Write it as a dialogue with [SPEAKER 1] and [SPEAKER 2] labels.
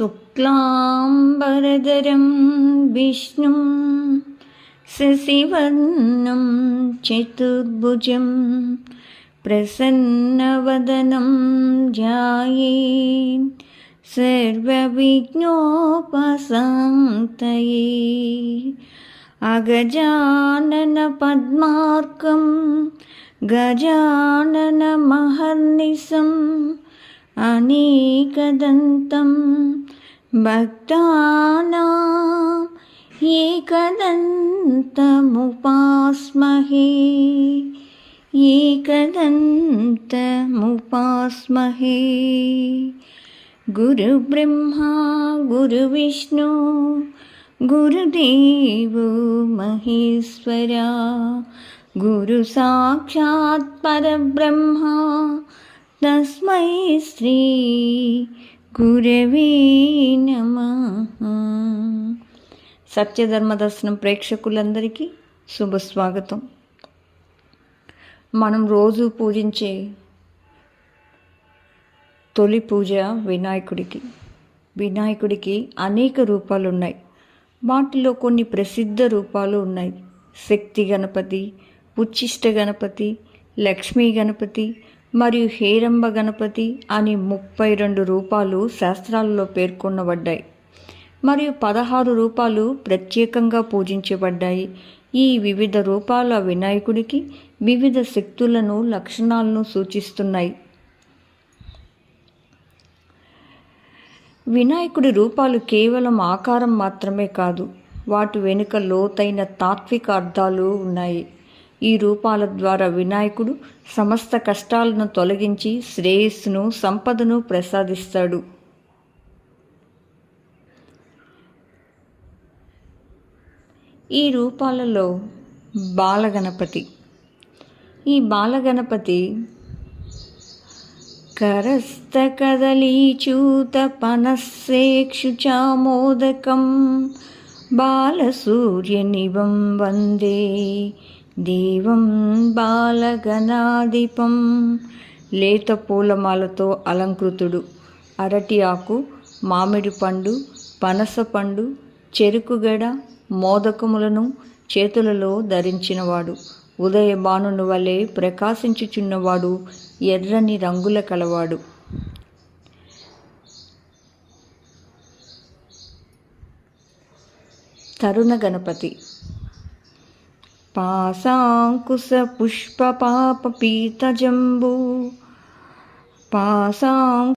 [SPEAKER 1] शुक्लाम्बरधरं विष्णुं शशिवर्णं चतुर्भुजं प्रसन्नवदनं ध्यायेत् सर्वविघ्नोपशान्तये अगजाननपद्मार्कं गजाननमहर्निशम् अनेकदन्तं भक्तानाम् एकदन्तमुपास्महे एकदन्तमुपास्महे। गुरुब्रह्मा गुरुविष्णु गुरुदेवो महेश्वरा गुरुसाक्षात् परब्रह्मा తస్మై శ్రీ గురవే నమ. సత్యధర్మ దర్శనం ప్రేక్షకులందరికీ శుభస్వాగతం మనం రోజు పూజించే తొలి పూజ వినాయకుడికి. వినాయకుడికి అనేక రూపాలు ఉన్నాయి వాటిలో కొన్ని ప్రసిద్ధ రూపాలు ఉన్నాయి. శక్తి గణపతి ఉచ్చిష్ట గణపతి లక్ష్మీ గణపతి మరియు హేరంబ గణపతి అని ముప్పై రెండు రూపాలు శాస్త్రాలలో పేర్కొనబడ్డాయి. మరియు పదహారు రూపాలు ప్రత్యేకంగా పూజించబడ్డాయి. ఈ వివిధ రూపాల వినాయకుడికి వివిధ శక్తులను లక్షణాలను సూచిస్తున్నాయి. వినాయకుడి రూపాలు కేవలం ఆకారం మాత్రమే కాదు వాటి వెనుక లోతైన తాత్విక అర్థాలు ఉన్నాయి. ఈ రూపాల ద్వారా వినాయకుడు సమస్త కష్టాలను తొలగించి శ్రేయస్సును సంపదను ప్రసాదిస్తాడు. ఈ రూపాలలో బాలగణపతి. ఈ బాలగణపతి కరస్త కదలీచూత పనస్సేక్షుచామోదకం బాలసూర్యనివం వందే. దేవం బాలగణాధిపం. లేత పూలమాలతో అలంకృతుడు. అరటి ఆకు మామిడి పండు పనస పండు చెరుకుగడ మోదకములను చేతులలో ధరించినవాడు. ఉదయ బాణుని వలె ప్రకాశించుచున్నవాడు ఎర్రని రంగుల కలవాడు. తరుణ గణపతి. पासाङ्कुशपुष्पपापपीतजम्बू पासां